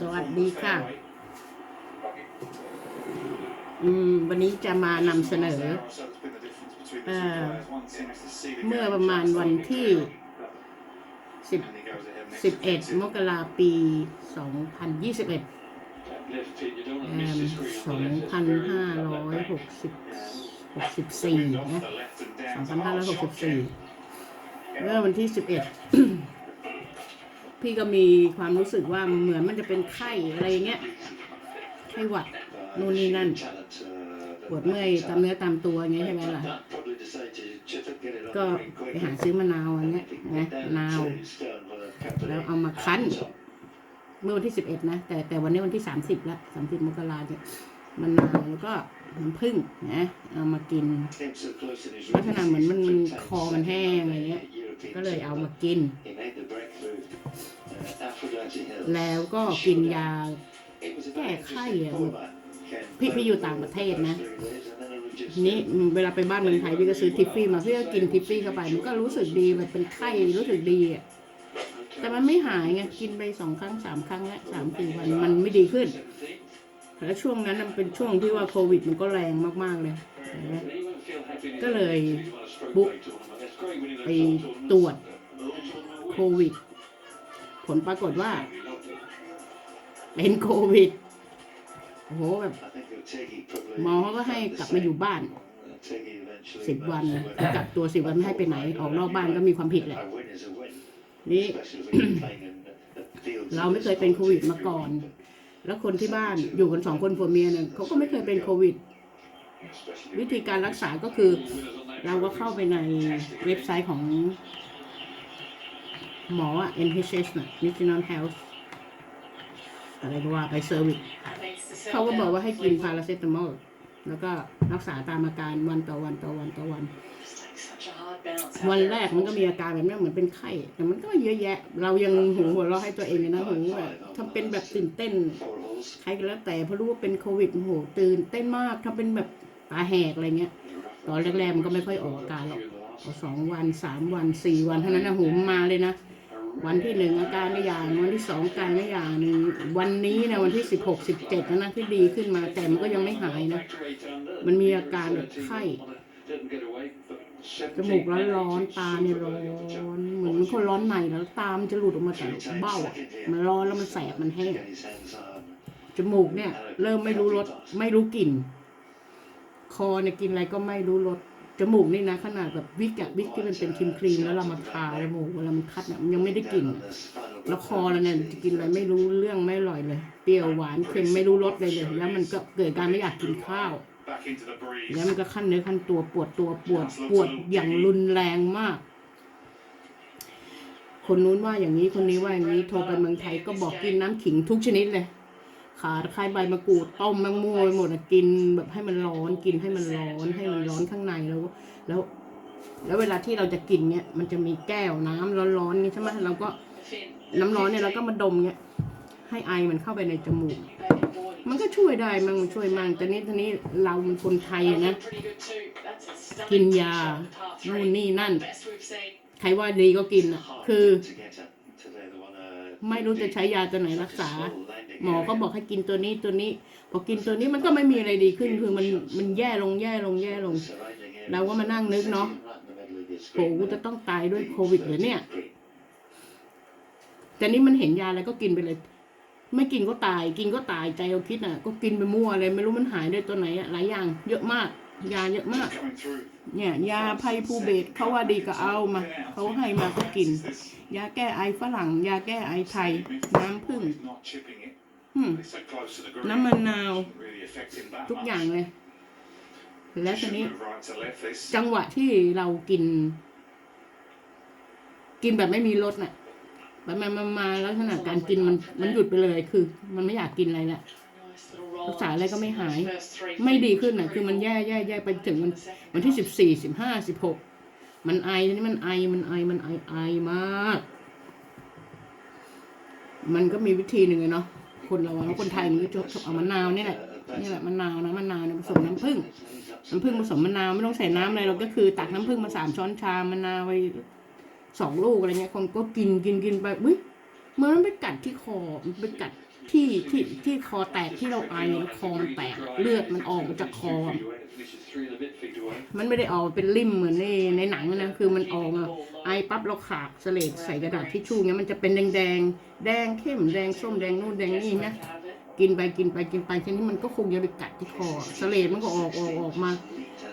สวัสดีค่ะ อืม วันนี้จะมานำเสนอเอ่อเมื่อประมาณวันที่สิบสิบเอ็ดมกราปีสองพันยี่สิบเอ็ดสองพันห้าร้อยหกสิบหกสิบสี่นะสองพันห้าร้อยหกสิบสี่เมื่อวันที่สิบเอ็ด พี่ก็มีความรู้สึกว่าเหมือนมันจะเป็นไข้อะไรเงี้ยไข้หวัดนู่นนี่นั่นปวดเมื่อยตามเนื้อตามตัวอย่างเงี้ยใช่ไหมล่ะก็ไปหาซื้อมะนาวอันเนี้ยนะมะนาว แล้วเอามาคั้น เมื่อวันที่สิบเอ็ดนะ แต่แต่วันนี้วันที่สามสิบละสามสิบมกราเนี่ยมะนาวแล้วก็น้ำผึ้งนะเอามากินลักษณะเหมือนมันมันคอมันแห้งอะไรเงี้ยก็เลยเอามากิน แล้วก็กินยาแก้ไข้อะพี่พี่อยู่ต่างประเทศนะ นี่เวลาไปบ้านเมืองไทยพี่ก็ซื้อทิฟฟี่มาพี่ก็กินทิฟฟี่เข้าไปมันก็รู้สึกดีแบบเป็นไข้รู้สึกดีอะแต่มันไม่หายไงกินไปสองครั้งสามครั้งแล้วสามสี่วันมันไม่ดีขึ้นแล้วช่วงนั้นมันเป็นช่วงที่ว่าโควิดมันก็แรงมากๆเลยก็เลยบุกไปตรวจโควิด ผลปรากฏว่า เป็นโควิดโอ้โหแบบหมอเขาก็ให้กลับมาอยู่บ้านสิบวันกักตัวสิบวันไม่ให้ไปไหน ออกนอกบ้านก็มีความผิดแหละนี่เราไม่เคยเป็นโควิดมาก่อน แล้วคนที่บ้านอยู่กันสองคนผัวเมียเนี่ยเขาก็ไม่เคยเป็นโควิด วิธีการรักษาก็คือ เราก็เข้าไปในเว็บไซต์ของ หมออะ NHS น่ะ National Health อะไรก็ว่าไปเซอร์วิสเขาก็บอกว่าให้กินพาราเซตามอลแล้วก็รักษาตามอาการวันต่อวันต่อวันต่อวัน วันแรกมันก็มีอาการแบบนี้เหมือนเป็นไข้ แต่มันก็เยอะแยะ เรายังหูหัวเราให้ตัวเองเลยนะหูแบบทำเป็นแบบตื่นเต้น ใครก็แล้วแต่พอรู้ว่าเป็นโควิดโอ้โหตื่นเต้นมากทำเป็นแบบตาแหกอะไรเงี้ย ตอนแรกๆมันก็ไม่ค่อยออกอาการหรอกพอสองวันสามวันสี่วันเท่านั้นนะหูมาเลยนะ วันที่หนึ่งอาการไม่อย่างวันที่สองอาการไม่อย่างหนึ่งวันนี้นะวันที่สิบหกสิบเจ็ดนะที่ดีขึ้นมาแต่มันก็ยังไม่หายนะ มันมีอาการแบบไข้จมูกร้อนๆตาเนี่ยร้อนเหมือนมันคนร้อนในแล้วตามจะหลุดออกมาจากเบ้าอะมันร้อนแล้วมันแสบมันแห้งจมูกเนี่ย เริ่มไม่รู้รสไม่รู้กลิ่น คอเนี่ยกินอะไรก็ไม่รู้รส จมูกนี่นะขนาดแบบวิกอะวิกที่มันเป็นครีมครีมแล้วเรามาทาจมูกเวลามันคัดเนี่ยมันยังไม่ได้กลิ่นแล้วคอเราเนี่ยจะกินอะไรไม่รู้เรื่องไม่อร่อยเลย เปรี้ยวหวานเค็มไม่รู้รสเลยเลย แล้วมันก็เกิดการไม่อยากกินข้าว แล้วมันก็ขั้นเนื้อขั้นตัวปวดตัวปวดปวดอย่างรุนแรงมาก คนนู้นว่าอย่างนี้คนนี้ว่าอย่างนี้โทรไปเมืองไทยก็บอกกินน้ำขิงทุกชนิดเลยขาตะไคร้ใบมะกรูดต้มแมงม่วไปหมดอะกินแบบให้มันร้อนกินให้มันร้อนให้มันร้อนข้างใน แล้ว แล้วเวลาที่เราจะกินเนี่ยมันจะมีแก้วน้ำร้อนๆนี่ใช่ไหมเราก็น้ำร้อนเนี่ยเราก็มาดมเนี่ยให้ไอมันเข้าไปในจมูก มันก็ช่วยได้มั่งช่วยมั่งแต่นี้ทีนี้เรามันคนไทยนะ กินยานู่นนี่นั่น ใครว่าดีก็กินอะ คือ ไม่รู้จะใช้ยาตัวไหนรักษา หมอก็บอกให้กินตัวนี้ตัวนี้ พอกินตัวนี้มันก็ไม่มีอะไรดีขึ้น คือมันมันแย่ลงแย่ลงแย่ลง เราก็มานั่งนึกเนาะโหกูจะต้องตายด้วยโควิดเหรือเนี่ย แต่นี่มันเห็นยาอะไรก็กินไปเลย ไม่กินก็ตาย กินก็ตายใจเราคิดอะ ก็กินไปมั่วเลยไม่รู้มันหายด้วยตัวไหนอะหลายอย่าง เยอะมาก ยาเยอะมาก เนี่ย ยาไพภูเบศเขาว่าดีก็เอามาเขาให้มาก็กิน ยาแก้ไอฝรั่ง ยาแก้ไอไทย น้ำผึ้งอืมน้ำมะนาว ทุกอย่างเลย แล้วทีนี้ จังหวะที่เรากิน กินแบบไม่มีรสน่ะแบบมันมามาลักษณะการกินมันมันหยุดไปเลยคือ มันไม่อยากกินอะไรละรักษาอะไรก็ไม่หาย ไม่ดีขึ้นน่ะ คือมันแย่แย่แย่ไปถึงวันวันที่สิบสี่สิบห้าสิบหกมันไอทีนี้มันไอมันไอมันไอไอมาก มันก็มีวิธีหนึ่งอะเนาะคนเราอะคนไทยมันก็ชอบชอบเอามะนาวนี่แหละ นี่แหละมะนาวนะมะนาวเนี่ยผสมน้ำผึ้งน้ำผึ้งผสมมะนาวไม่ต้องใส่น้ำอะไรเราก็คือตักน้ำผึ้งมาสามช้อนชามะนาวไปสองลูกอะไรเงี้ยคนก็กินกินกินไปอุ้ยเหมื่อนมันไปกัดที่คอมันไปกัดที่ที่ที่คอแตกที่เราไอคอมันแตกเลือดมันออกมาจากคอ มันไม่ได้ออกเป็นริ่มเหมือนในในหนังนะคือมันออกมาไอปั๊บเราขากเสลดใส่กระดาษทิชชู่เงี้ยมันจะเป็นแดงแดงแดงเข้มแดงส้มแดงนู่นแดงนี่นะ กินไปกินไปกินไปทีนี้มันก็คงจะไปกัดที่คอสเลดมันก็ออกออกออกมา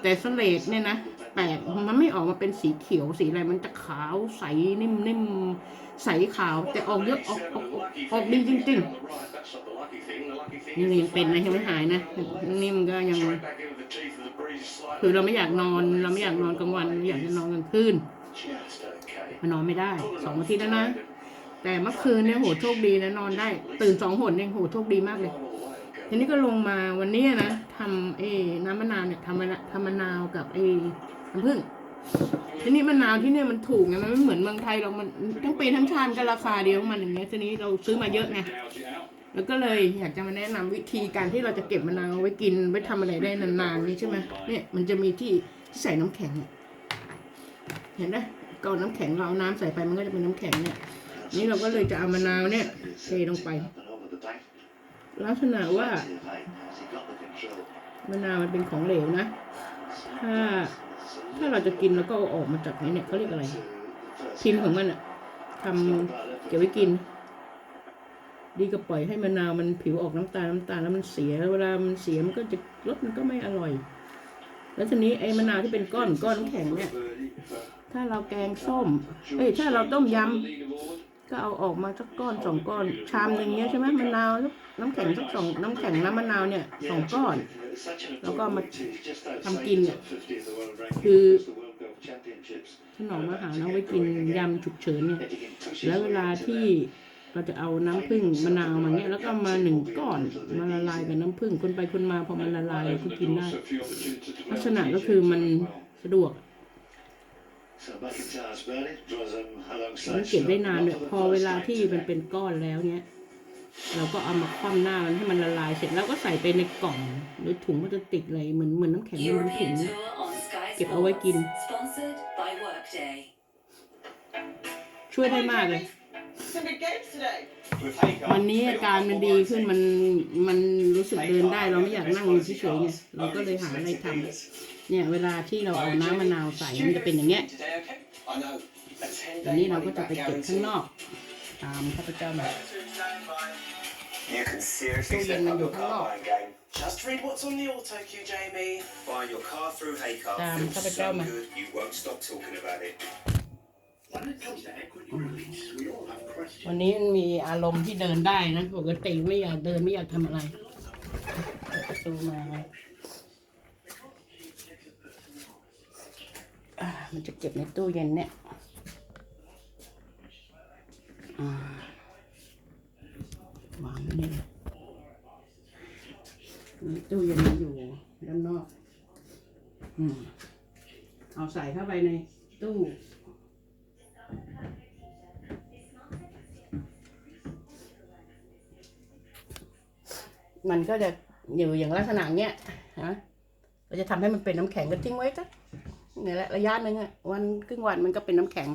แต่สเลดเนี่ยนะแปลกมันไม่ออกมาเป็นสีเขียวสีอะไรมันจะขาวใสนิ่มนิ่มใสขาว แต่ออกเยอะออกออกออกดีจริงๆนี่ยังเป็นนะยังไม่หายนะนี่มันก็ยัง คือเราไม่อยากนอน เราไม่อยากนอนกลางวันเราอยากจะนอนกลางคืนมันนอนไม่ได้สองอาทิตย์แล้วนะ แต่เมื่อคืนเนี่ยโหโชคดีนะนอนได้ ตื่นสองหนเองโหโชคดีมากเลยทีนี้ก็ลงมาวันนี้นะทำเอน้ำมะนาวเนี่ยทำมะนาทำมะนาวกับไอ้น้ำผึ้งทีนี้มะนาวที่เนี่ยมันถูกไงมันไม่เหมือนเมืองไทยเรามันทั้งปีทั้งชาติก็ราคาเดียวมันอย่างเงี้ยทีนี้เราซื้อมาเยอะไงแล้วก็เลยอยากจะมาแนะนำวิธีการที่เราจะเก็บมะนาวไว้กินไว้ทำอะไรได้นานๆนี่ใช่ไหมเนี่ยมันจะมีที่ที่ใส่น้ำแข็ง เห็นไหมก่อนน้ำแข็งเราเอาน้ำใส่ไปมันก็จะเป็นน้ำแข็งเนี่ย นี่เราก็เลยจะเอามะนาวเนี่ยเทลงไปลักษณะว่ามะนาวมันเป็นของเหลวนะ ถ้าถ้าเราจะกินแล้วก็เอาออกมาจากนี้เนี่ยเขาเรียกอะไรพิมพ์ของมันอะทำเก็บไว้กิน ดีก็ปล่อยให้มะนาวมันผิวออกน้ำตาลน้ำตาลแล้วมันเสียเวลามันเสียมันก็จะรสมันก็ไม่อร่อย แล้วทีนี้ไอ้มะนาวที่เป็นก้อนก้อนน้ำแข็งเนี่ย ถ้าเราแกงส้ม เอ้ยถ้าเราต้มยำ ก็เอาออกมาสักก้อนสองก้อนชามหนึ่งเนี้ยใช่ไหมมะนาวน้ำแข็งสักสองน้ำแข็งน้ำมะนาวเนี่ยสองก้อน แล้วก็มาทำกินเนี่ยคือถนอมอาหารเอาไว้กินยำฉุกเฉินเนี่ยแล้วเวลาที่เราจะเอาน้ำผึ้งมะนาวมาเนี่ยแล้วก็มาหนึ่งก้อนมาละลายกับน้ำผึ้งคนไปคนมาพอมันละลายก็กินได้ ลักษณะก็คือมันสะดวก มันเก็บได้นานเลยพอเวลาที่มันเป็นก้อนแล้วเนี้ย เราก็เอามาคว่ำหน้ามันให้มันละลายเสร็จแล้วก็ใส่ไปในกล่อง หรือถุงพลาสติกอะไรเหมือนเหมือนน้ำแข็งในถุง European tour on Sky เก็บเอาไว้กิน Sponsored by Workday. ช่วยได้มากเลย Some big games today. วันนี้อาการมันดีขึ้นมันมันรู้สึกเดินได้ เราไม่อยากนั่งอยู่เฉยๆไงเราก็เลยหาอะไรทำเนี่ยเวลาที่เราเอาน้ำมะนาวใส่มันจะเป็นอย่างเงี้ยตอนนี้เราก็จะไปเก็บข้างนอก ตามข้าพเจ้ามา You can seriously Still step in up the your car car. buying game. Just read what's on the auto cue, Jamie. Buying your car through Haycar Damn, feels have a so go, man. good you won't stop talking about it. วันนี้มันมีอารมณ์ที่เดินได้นะปกติไม่อยากเดินไม่อยากทำอะไรประตูมาอ่ามันจะเก็บในตู้เย็นเนี่ยอ่าวางว้นี่นี่ตู้เย็นมันอยู่ด้านนอก อืม เอาใส่เข้าไปในตู้ มันก็จะอยู่อย่างลักษณะเนี้ยนะเราจะทำให้มันเป็นน้ำแข็งก็ทิ้งไว้สักเนี่ยแหละระยะหนึ่งอะวันครึ่งวันมันก็เป็นน้ำแข็ง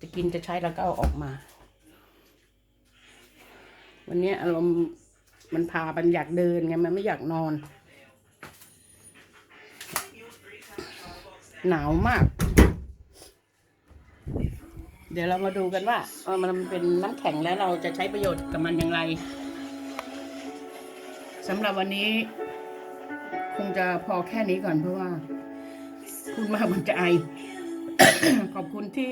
จะกินจะใช้แล้วก็เอาออกมา วันนี้อารมณ์มันพามันอยากเดินไงมันไม่อยากนอน หนาวมาก เดี๋ยวเรามาดูกันว่ามันเป็นน้ำแข็งแล้วเราจะใช้ประโยชน์กับมันอย่างไร สำหรับวันนี้ คงจะพอแค่นี้ก่อนเพราะว่าพูดมากมันจะไอ ขอบคุณที่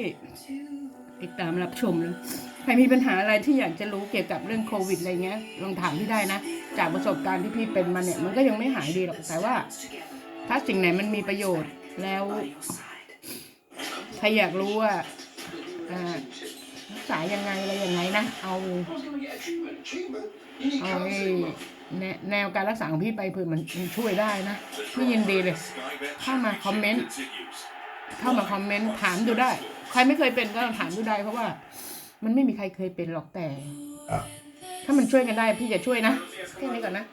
ติดตามรับชมนะใครมีปัญหาอะไรที่อยากจะรู้เกี่ยวกับเรื่องโควิดอะไรเงี้ยลองถามพี่ได้นะ จากประสบการณ์ที่พี่เป็นมาเนี่ยมันก็ยังไม่หายดีหรอกแต่ว่า ถ้าสิ่งไหนมันมีประโยชน์แล้วใครอยากรู้ว่าอ่ารักษายังไงอะไรยังไงนะ เอาเอาไอ้ แนแนวการรักษาของพี่ไปเพื่อมันช่วยได้นะ พี่ยินดีเลย เข้ามาคอมเมนต์เข้ามาคอมเมนต์ถามดูได้ ใครไม่เคยเป็นก็ถามดูได้ เพราะว่า มันไม่มีใครเคยเป็นหรอกแต่ ถ้ามันช่วยกันได้พี่จะช่วยนะแค่นี้ก่อนนะ